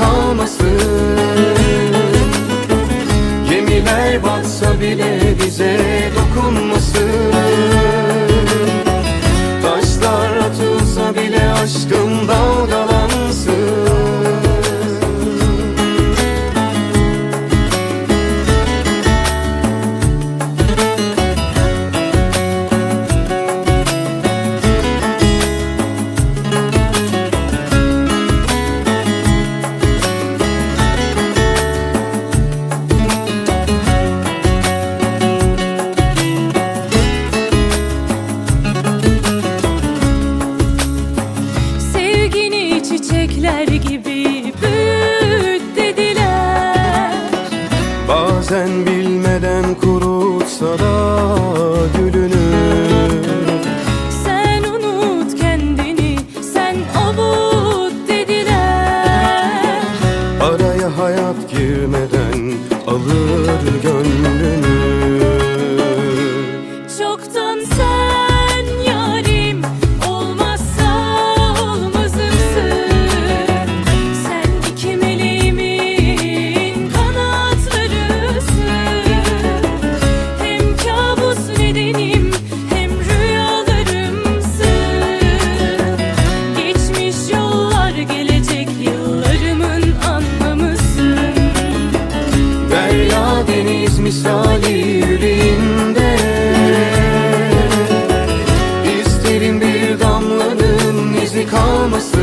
Anlamasın Gemiler batsa bile bize dokunmasın Bazen bilmeden kurutsa da gülünü Sen unut kendini sen avut dediler. Araya hayat girmeden alır gönlünü. Çoktan sen deniz misali yüreğimde İsterim bir damlanın izi kalmasın.